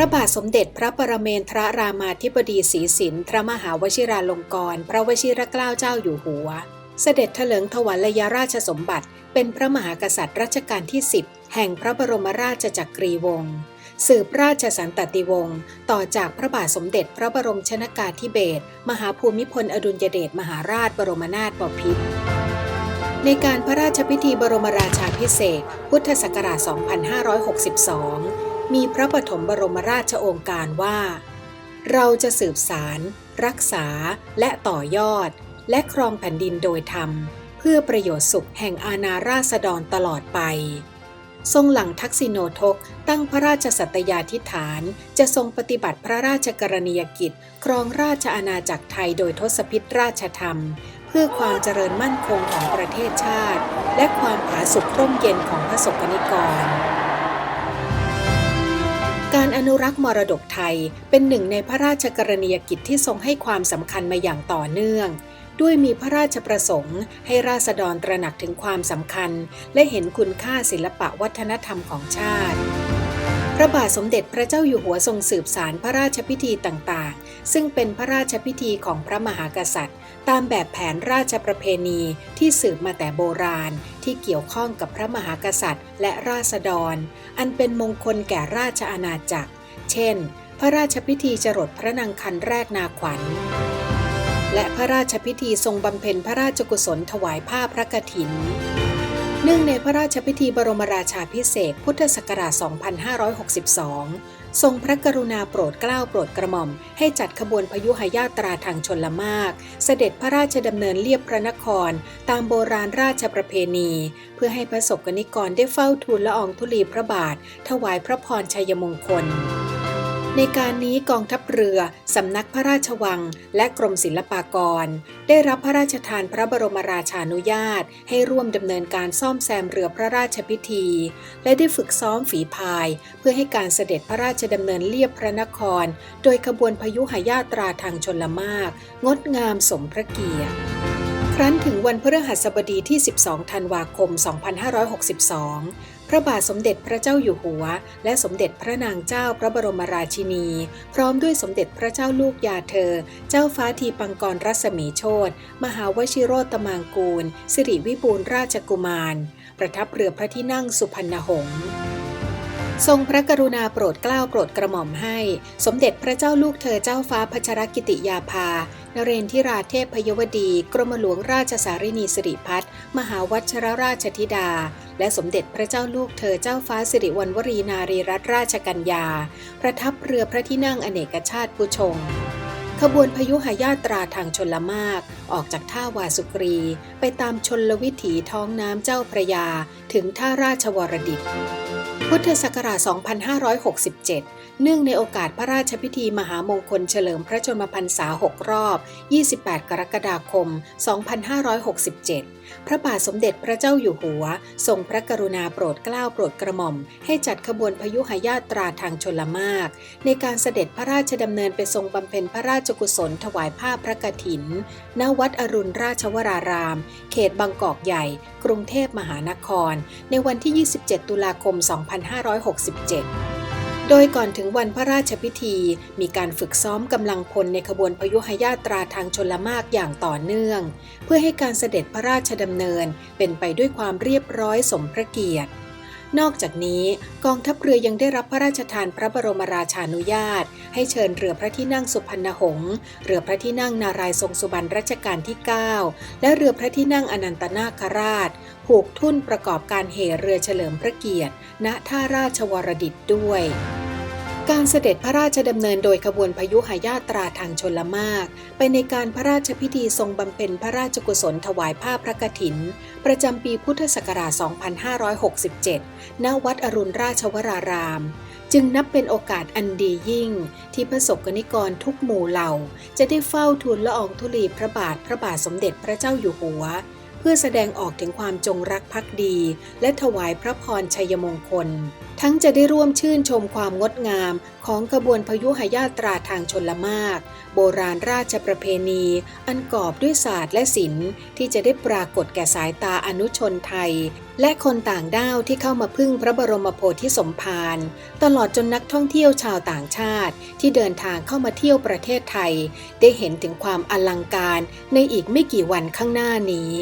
ระบาทสมเด็จพระปรเมนทรรามาธิบดีศรีสินทรมหาวชิราลงกรณ์พระวชิรเกล้าเจ้าอยู่หัว เสด็จเถลิงถวัลยราชสมบัติ เป็นพระมหากษัตริย์รัชกาลที่ 10 แห่งพระบรมราชจักรีวงศ์สืบราชสันตติวงศ์ต่อจากพระบาทสมเด็จพระบรมชนากาธิเบศรมหาภูมิพลอดุลยเดชมหาราชบรมนาถบพิตรในการพระราชพิธีบรมราชาพิเศษ พุทธศักราช 2562 มีพระปฐมบรมราชโองการว่า เราจะสืบสาร รักษาและต่อยอด และครองแผ่นดินโดยธรรม เพื่อประโยชน์สุขแห่งอาณาราษฎรตลอดไป ทรงหลังทักษิโนทกตั้งพระราชสัตยาธิฐาน จะทรงปฏิบัติพระราชกรณียกิจ ครองราชอาณาจักรไทยโดยทศพิธราชธรรม เพื่อความเจริญมั่นคงของประเทศชาติ และความผาสุกร่มเย็นของพระสกนิกร การอนุรักษ์มรดกไทยเป็นหนึ่งในพระราชกรณียกิจที่ทรงให้ความสำคัญมาอย่างต่อเนื่อง ด้วยมีพระราชประสงค์ ให้ราษฎรตระหนักถึงความสำคัญ และเห็นคุณค่าศิลปะวัฒนธรรมของชาติ ระบาทสมเด็จพระเจ้าอยู่หัวทรงสืบสารพระราชพิธีต่างๆ ซึ่งเป็นพระราชพิธีของพระมหากษัตริย์ ตามแบบแผนราชประเพณีที่สืบมาแต่โบราณ ที่เกี่ยวข้องกับพระมหากษัตริย์ และราษฎร อันเป็นมงคลแก่ราชอาณาจักร เช่น พระราชพิธีจรดพระนางคันแรกนาขวัญ และพระราชพิธีทรงบำเพ็ญพระราชกุศลถวายผ้าพระกฐิน นื่องในพระราชพิธีบรมราชาพิเศษพุทธศักราช 2562 ทรงพระกรุณาโปรดเกล้าโปรดกระหม่อม ให้จัดขบวนพยุหยาตราทางชนละมาก เสด็จพระราชดำเนินเลียบพระนคร ตามโบราณราชประเพณี เพื่อให้พระสกนิกรได้เฝ้าทูลละอองธุลีพระบาท ถวายพระพรชัยมงคล ในการนี้กองทัพเรือ สำนักพระราชวัง และกรมศิลปากร ได้รับพระราชทานพระบรมราชานุญาต ให้ร่วมดำเนินการซ่อมแซมเรือพระราชพิธี และได้ฝึกซ้อมฝีพาย เพื่อให้การเสด็จพระราชดำเนินเลียบพระนคร โดยขบวนพยุหยาตราทางชนละมาก งดงามสมพระเกียรติครั้นถึงวันพฤหัสบดีที่ 12 ธันวาคม 2562 พระบาทสมเด็จพระเจ้าอยู่หัว และสมเด็จพระนางเจ้าพระบรมราชินี พร้อมด้วยสมเด็จพระเจ้าลูกยาเธอ เจ้าฟ้าทีปังกรรัศมีโชตมหาวชิโรตมางกูล สิริวิบูลราชกุมาร ประทับเรือพระที่นั่งสุพรรณหงษ์ทรงพระกรุณาโปรดเกล้าโปรดกระหม่อมให้ สมเด็จพระเจ้าลูกเธอเจ้าฟ้าพัชรกิติยาภานเรนทิราเทพพยวดี กรมหลวงราชสารินีสิริพัฒมหาวัชรราชธิดา และสมเด็จพระเจ้าลูกเธอเจ้าฟ้าสิริวัณวรีนารีรัตนราชกัญญา ประทับเรือพระที่นั่งอเนกชาติผู้ชง ขบวนพยุหยาตราทางชนละมาก ออกจากท่าวาสุกรี ไปตามชนลวิถีท้องน้ำเจ้าพระยา ถึงท่าราชวรดิตพุทธศักราช 2567 เนื่องในโอกาสพระราชพิธีมหามงคลเฉลิมพระชนมพรรษา 6 รอบ 28 กรกฎาคม 2567 พระบาทสมเด็จพระเจ้าอยู่หัว ทรงพระกรุณาโปรดเกล้าโปรดกระหม่อม ให้จัดขบวนพยุหยาตราทางชลมาก ในการเสด็จพระราชดำเนินไปทรงบำเพ็ญพระราชกุศลถวายผ้าพระกฐิน ณ วัดอรุณราชวราราม เขตบางกอกใหญ่ กรุงเทพมหานคร ในวันที่ 27 ตุลาคม 2567 โดยก่อนถึงวันพระราชพิธี มีการฝึกซ้อมกำลังพลในขบวนพยุหยาตราทางชนละมากอย่างต่อเนื่อง เพื่อให้การเสด็จพระราชดำเนินเป็นไปด้วยความเรียบร้อยสมพระเกียรติ นอกจากนี้กองทัพเรือยังได้รับพระราชทานพระบรมราชานุญาต ให้เชิญเรือพระที่นั่งสุพรรณหงษ์เรือพระที่นั่งนารายทรงสุบรรณรัชกาลที่ 9 และเรือพระที่นั่งอนันตนาคราชผูกทุ่นประกอบการเหเรือเฉลิมพระเกียรติ ณท่าราชวรดิตด้วย การเสด็จพระราชดำเนินโดยขบวนพยุหายาตราทางชนละมาก ไปในการพระราชพิธีทรงบำเพ็ญพระราชกุศลถวายผ้าพระกฐิน ประจำปีพุทธศักราช 2567 ณ วัดอรุณราชวราราม จึงนับเป็นโอกาสอันดียิ่ง ที่พระสกนิกรทุกหมู่เหล่า จะได้เฝ้าทูลละอองธุลีพระบาทพระบาทสมเด็จพระเจ้าอยู่หัว เพื่อแสดงออกถึงความจงรักภักดี และถวายพระพรชัยมงคล ทั้งจะได้ร่วมชื่นชมความงดงามของขบวนพยุหยาตราทางชนละมาก โบราณราชประเพณี อันกอบด้วยศาสตร์และศิลป์ที่จะได้ปรากฏแก่สายตาอนุชนไทย และคนต่างด้าวที่เข้ามาพึ่งพระบรมโพธิสมภารตลอดจนนักท่องเที่ยวชาวต่างชาติ ที่เดินทางเข้ามาเที่ยวประเทศไทย ได้เห็นถึงความอลังการในอีกไม่กี่วันข้างหน้านี้